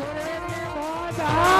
સુરેની મોદા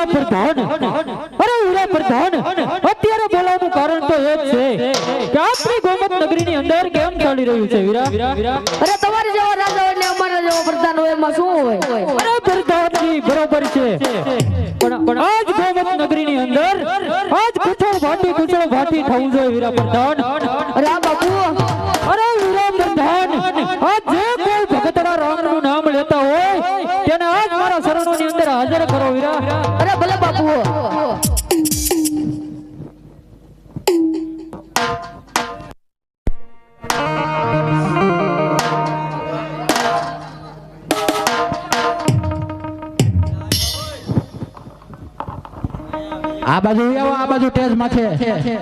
ઉરા પ્રધાન અરે ઉરા પ્રધાન અત્યારે બોલાવવાનું કારણ તો એ જ છે કે આપણી ગોમત નગરીની અંદર કેમ ચાલી રહ્યું છે વીરા? અરે તમારી જેવો રાજા એટલે અમારા જેવો પ્રધાન હોય એમાં શું હોય? અરે પ્રધાનજી બરોબર છે. પણ આજ ગોમત નગરીની અંદર આજ કુચળ ભાટી કુચળ ભાટી થવું જોઈએ વીરા પ્રધાન. અરે આ બાપુ આ બાજુ આવો આ બાજુ ટેજમાં માથે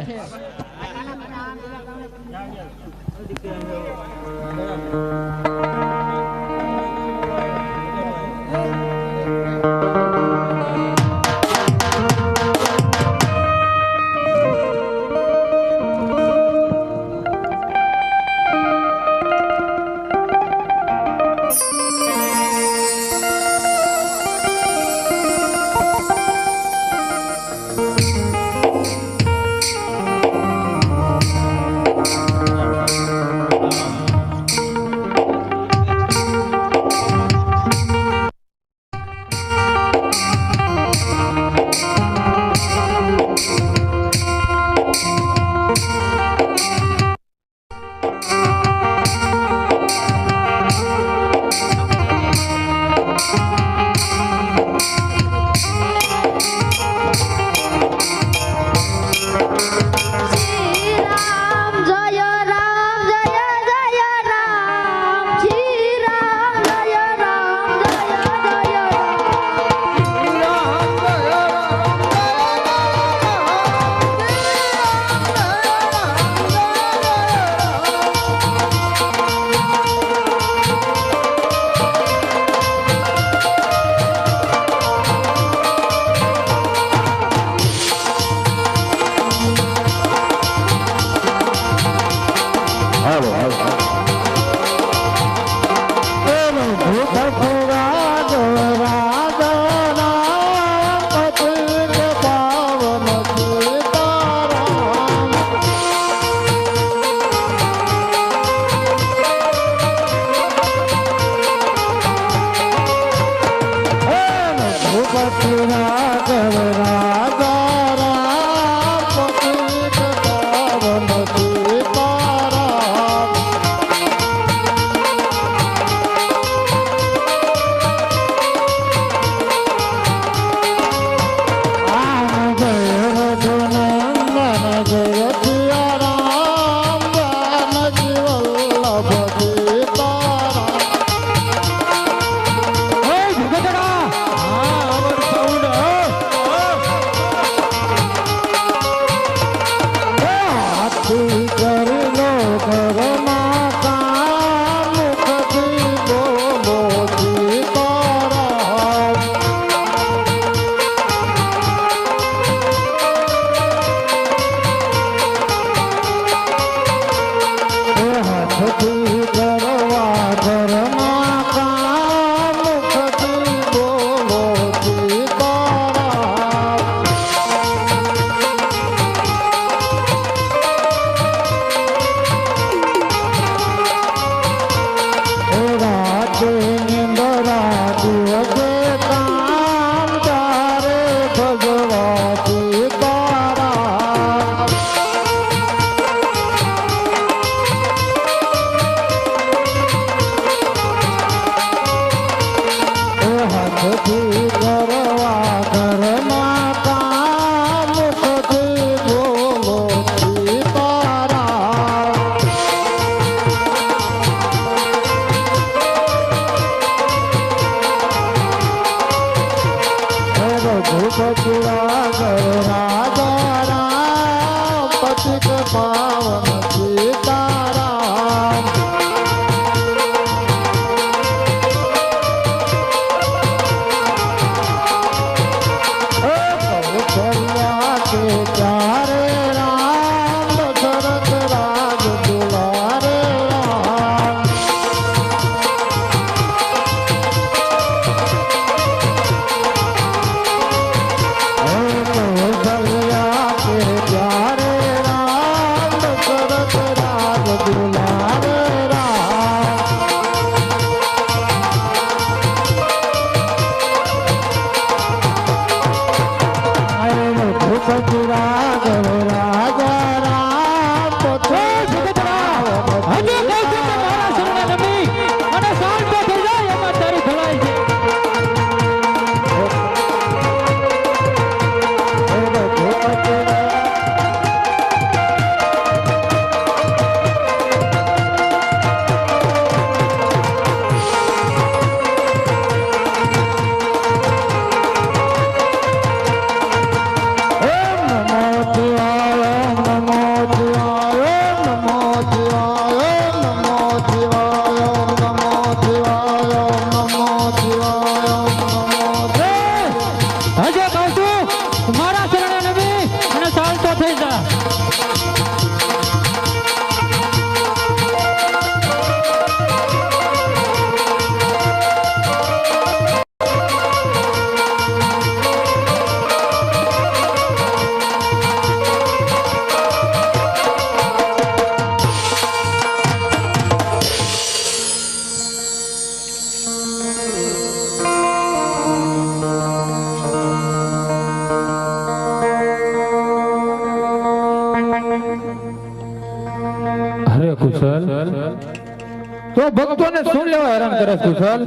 લેવા હેરાન કરે કુશલ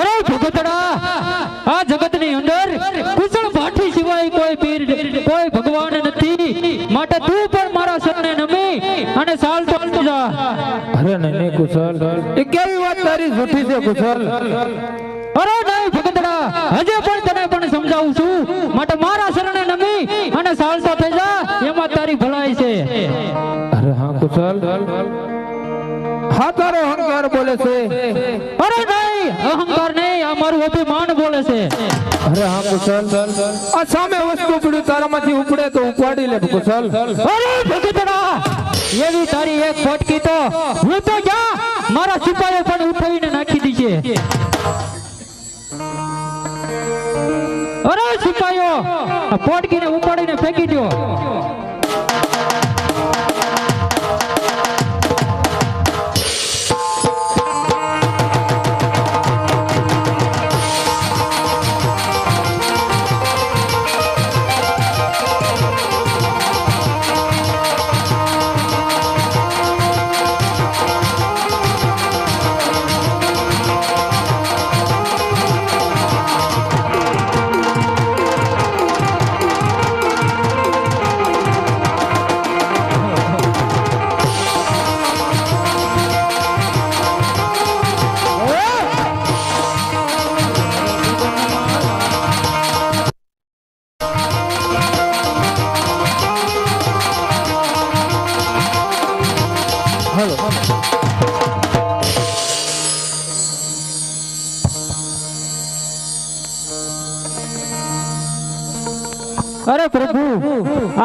અરે ભગતડા આ જગતની અંદર કુશળ ભાઠી સિવાય કોઈ પીર, કોઈ ભગવાન નથી. માટે તું પણ મારા સરને નમી અને સાલ ચાલતું જા. અરે નહીં કુશલ એ કેવી વાત તારી જૂઠી છે કુશલ અરે નહીં, ભગતડા. હજે પણ તને પણ સમજાવું છું. માટે મારા શરણે નમી અને સાલતો થઈ જા. એમાં તારી ભલાઈ છે. અરે હા કુશલ હા, તારો બોલે છે? અરે ભાઈ અહંકાર નહીં અમારું અભિમાન બોલે છે. અરે હા, કુશલ. આ સામે વસ્તુ પડ્યું, તારામાંથી ઉપડે તો ઉપાડી લે, કુશલ. અરે ભગતડા એવી તારી એક ફટકી તો હું તો જા, મારા સિપાહીઓ પણ ઉઠાવીને નાખી દીજે. અરે સિપાહીઓ આ પોટકીને ઉપાડીને ફેંકી દો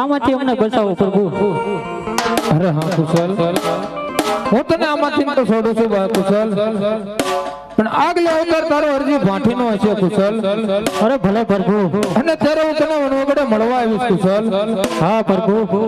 આમાંથી અમને બચાવો પ્રભુ. અરે હા કુશલ. હું તને આમાંથી તો છોડું છું બા કુશલ. પણ આગલે અવતાર તારો અરજી ભાંઠીનો હશે કુશલ. અરે ભલે પ્રભુ. અને ત્યારે હું તને વનવગડે મળવા આવીશ કુશલ. હા પ્રભુ.